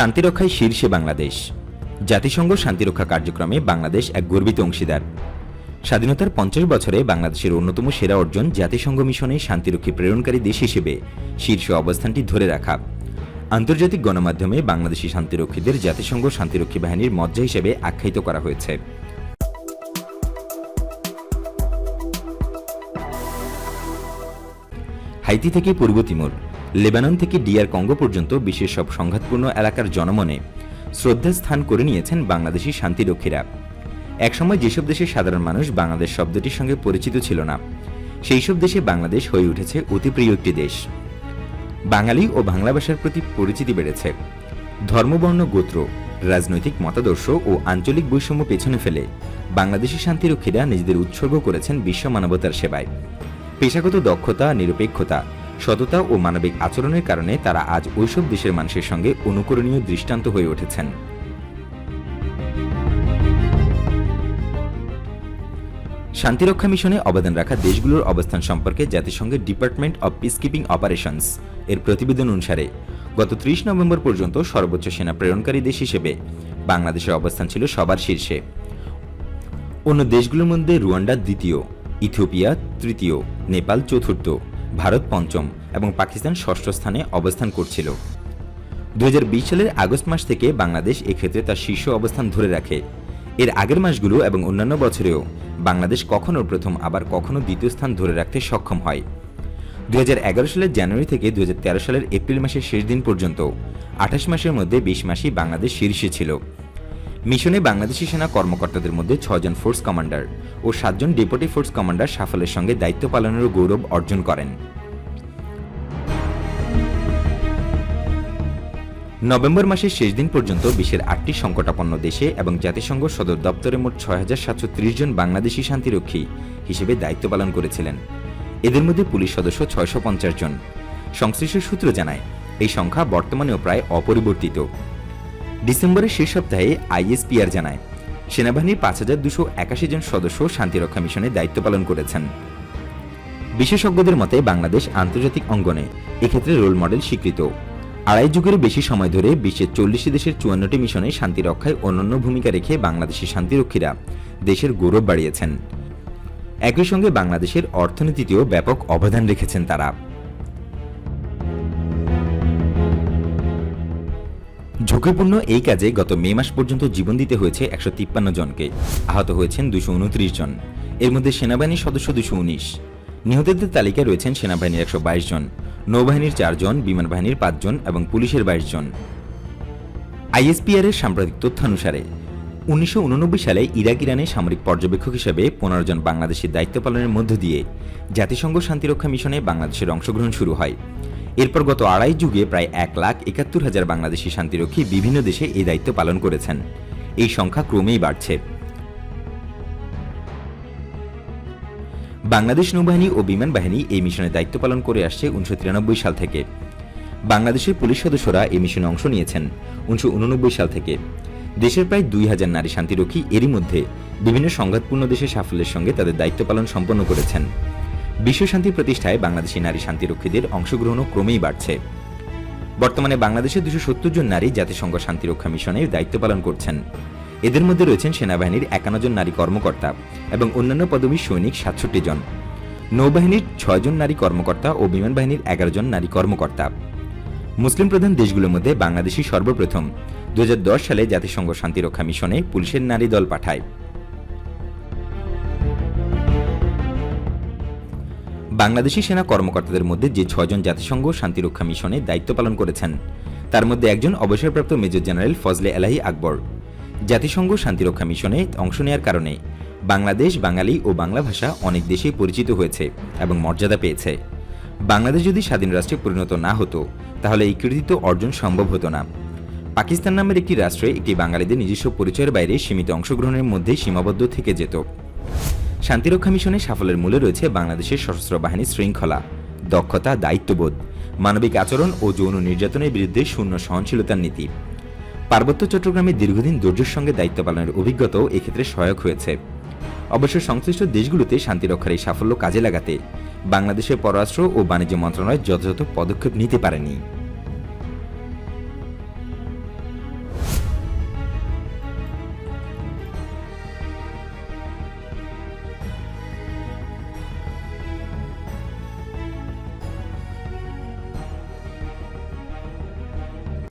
শান্তিরক্ষায় শীর্ষে বাংলাদেশ। জাতিসংঘ শান্তিরক্ষা কার্যক্রমে বাংলাদেশ এক গর্বিত অংশীদার। স্বাধীনতার পঞ্চাশ বছরে বাংলাদেশের অন্যতম সেরা অর্জন জাতিসংঘ মিশনে শান্তিরক্ষী প্রেরণকারী দেশ হিসেবে শীর্ষ অবস্থানটি ধরে রাখা। আন্তর্জাতিক গণমাধ্যমে বাংলাদেশি শান্তিরক্ষীদের জাতিসংঘ শান্তিরক্ষী বাহিনীর মজ্জা হিসেবে আখ্যায়িত করা হয়েছে। হাইতি থেকে পূর্ব তিমুর। লেবানন থেকে ডিয়ার কঙ্গো পর্যন্ত বিশ্বের সব সংঘাতপূর্ণ এলাকার জনমনে শ্রদ্ধা স্থান করে নিয়েছেন বাংলাদেশি শান্তিরক্ষীরা। একসময় যেসব দেশের সাধারণ মানুষ বাংলাদেশ শব্দটির সঙ্গে পরিচিত ছিল না সেই সব দেশে বাংলাদেশ হয়ে উঠেছে অতি প্রিয় একটি দেশ। বাঙালি ও বাংলা ভাষার প্রতি পরিচিতি বেড়েছে। ধর্মবর্ণ গোত্র, রাজনৈতিক মতাদর্শ ও আঞ্চলিক বৈষম্য পেছনে ফেলে বাংলাদেশি শান্তিরক্ষীরা নিজেদের উৎসর্গ করেছেন বিশ্ব মানবতার সেবায়। পেশাগত দক্ষতা, নিরপেক্ষতা সততা ও মানবিক আচরণের কারণে তারা আজ ওইসব দেশের মানুষের সঙ্গে অনুকরণীয় দৃষ্টান্ত হয়ে উঠেছেন। শান্তিরক্ষা মিশনে অবদান রাখা দেশগুলোর অবস্থান সম্পর্কে জাতিসংঘের ডিপার্টমেন্ট অব পিসকিপিং অপারেশনস এর প্রতিবেদন অনুসারে, গত ত্রিশ নভেম্বর পর্যন্ত সর্বোচ্চ সেনা প্রেরণকারী দেশ হিসেবে বাংলাদেশের অবস্থান ছিল সবার শীর্ষে। অন্য দেশগুলোর মধ্যে রুয়ান্ডা দ্বিতীয়, ইথিওপিয়া তৃতীয়, নেপাল চতুর্থ। ভারত পঞ্চম এবং পাকিস্তান ষষ্ঠ স্থানে অবস্থান করছিল। দুই হাজার বিশ সালের আগস্ট মাস থেকে বাংলাদেশ এক্ষেত্রে তার শীর্ষ অবস্থান ধরে রাখে। এর আগের মাসগুলো এবং অন্যান্য বছরেও বাংলাদেশ কখনো প্রথম, আবার কখনো দ্বিতীয় স্থান ধরে রাখতে সক্ষম হয়। দুই হাজার এগারো সালের জানুয়ারি থেকে দুই হাজার তেরো সালের এপ্রিল মাসের শেষ দিন পর্যন্ত, আঠাশ মাসের মধ্যে বিশ মাসই বাংলাদেশ শীর্ষে ছিল। মিশনে বাংলাদেশি সেনা কর্মকর্তাদের মধ্যে ছজন ফোর্স কমান্ডার ও সাতজন ডেপুটি ফোর্স কমান্ডার সাফল্যের সঙ্গে দায়িত্ব পালনেরও গৌরব অর্জন করেন। নভেম্বর মাসের শেষ দিন পর্যন্ত বিশ্বের আটটি সংকটাপন্ন দেশে এবং জাতিসংঘ সদর দপ্তরে মোট ছয় হাজার সাতশো ত্রিশ জন বাংলাদেশি শান্তিরক্ষী হিসেবে দায়িত্ব পালন করেছিলেন। এদের মধ্যে পুলিশ সদস্য ছয়শো পঞ্চাশ জন। সংশ্লিষ্ট সূত্র জানায়, এই সংখ্যা বর্তমানেও প্রায় অপরিবর্তিত। ডিসেম্বরের শেষ সপ্তাহে আইএসপিআর জানায়, সেনাবাহিনীর পাঁচ হাজার দুশো একাশি জন সদস্য শান্তিরক্ষা মিশনে দায়িত্ব পালন করেছেন। বিশেষজ্ঞদের মতে, বাংলাদেশ আন্তর্জাতিক অঙ্গনে এক্ষেত্রে রোল মডেল স্বীকৃত। আড়াই যুগের বেশি সময় ধরে বিশ্বের চল্লিশটি দেশের চুয়ান্নটি মিশনে শান্তি রক্ষায় অনন্য ভূমিকা রেখে বাংলাদেশি শান্তিরক্ষীরা দেশের গৌরব বাড়িয়েছেন। একই সঙ্গে বাংলাদেশের অর্থনীতিতেও ব্যাপক অবদান রেখেছেন তারা। ঝুঁকিপূর্ণ এই কাজে গত মে মাস পর্যন্ত জীবন দিতে হয়েছে একশো তিপ্পান্ন জনকে। আহত হয়েছেন দুশো উনত্রিশ জন। এর মধ্যে সেনাবাহিনীর সদস্য দুশো উনিশ। নিহতদের তালিকায় রয়েছেন সেনাবাহিনীর একশো বাইশ জন, নৌবাহিনীর চারজন বিমান বাহিনীর পাঁচজন এবং পুলিশের বাইশ জন। আইএসপিআর এর সাম্প্রতিক তথ্যানুসারে, উনিশশো উননব্বই সালে ইরাক ইরানে সামরিক পর্যবেক্ষক হিসেবে পনেরো জন বাংলাদেশের দায়িত্ব পালনের মধ্য দিয়ে জাতিসংঘ শান্তিরক্ষা মিশনে বাংলাদেশের অংশগ্রহণ শুরু হয়। এরপর গত আড়াই যুগে প্রায় এক লাখ একাত্তর হাজার বাংলাদেশি শান্তিরক্ষী বিভিন্ন দেশে এই দায়িত্ব পালন করেছেন। এই সংখ্যা ক্রমেই বাড়ছে। বাংলাদেশ নৌবাহিনী ও বিমান বাহিনী এই মিশনে দায়িত্ব পালন করে আসছে উনিশশো তিরানব্বই সাল থেকে। বাংলাদেশের পুলিশ সদস্যরা এই মিশনে অংশ নিয়েছেন উনিশশো উননব্বই সাল থেকে। দেশের প্রায় দুই হাজার নারী শান্তিরক্ষী এরই মধ্যে বিভিন্ন সংঘাতপূর্ণ দেশের সাফল্যের সঙ্গে তাদের দায়িত্ব পালন সম্পন্ন করেছেন। বিশ্ব শান্তি প্রতিষ্ঠায় বাংলাদেশি নারী শান্তিরক্ষীদের অংশগ্রহণও ক্রমেই বাড়ছে। বর্তমানে বাংলাদেশের দুশো সত্তর জন নারী জাতিসংঘ শান্তিরক্ষা মিশনের দায়িত্ব পালন করছেন। এদের মধ্যে রয়েছেন সেনাবাহিনীর একান্ন জন নারী কর্মকর্তা এবং অন্যান্য পদবীর সৈনিক সাতষট্টি জন। নৌবাহিনীর ছয়জন নারী কর্মকর্তা ও বিমান বাহিনীর এগারো জন নারী কর্মকর্তা। মুসলিম প্রধান দেশগুলোর মধ্যে বাংলাদেশই সর্বপ্রথম। দু হাজার দশ সালে জাতিসংঘ শান্তিরক্ষা মিশনে পুলিশের নারী দল পাঠায়। বাংলাদেশি সেনা কর্মকর্তাদের মধ্যে যে ছয়জন জাতিসংঘ শান্তিরক্ষা মিশনে দায়িত্ব পালন করেছেন, তার মধ্যে একজন অবসরপ্রাপ্ত মেজর জেনারেল ফজলে এলাহি আকবর। জাতিসংঘ শান্তিরক্ষা মিশনে অংশ নেওয়ার কারণে বাংলাদেশ, বাঙালি ও বাংলা ভাষা অনেক দেশেই পরিচিত হয়েছে এবং মর্যাদা পেয়েছে। বাংলাদেশ যদি স্বাধীন রাষ্ট্রে পরিণত না হতো, তাহলে এই কৃতিত্ব অর্জন সম্ভব হতো না। পাকিস্তান নামের একটি রাষ্ট্রে একটি বাঙালিদের নিজস্ব পরিচয়ের বাইরে সীমিত অংশগ্রহণের মধ্যে সীমাবদ্ধ থেকে যেত। শান্তিরক্ষা মিশনে সাফল্যের মূলে রয়েছে বাংলাদেশের সশস্ত্র বাহিনীর শৃঙ্খলা, দক্ষতা, দায়িত্ববোধ, মানবিক আচরণ ও যৌন নির্যাতনের বিরুদ্ধে শূন্য সহনশীলতার নীতি। পার্বত্য চট্টগ্রামে দীর্ঘদিন ধৈর্যের সঙ্গে দায়িত্ব পালনের অভিজ্ঞতাও এক্ষেত্রে সহায়ক হয়েছে। অবশ্য সংশ্লিষ্ট দেশগুলোতে শান্তিরক্ষার এই সাফল্য কাজে লাগাতে বাংলাদেশের পররাষ্ট্র ও বাণিজ্য মন্ত্রণালয় যথাযথ পদক্ষেপ নিতে পারেনি।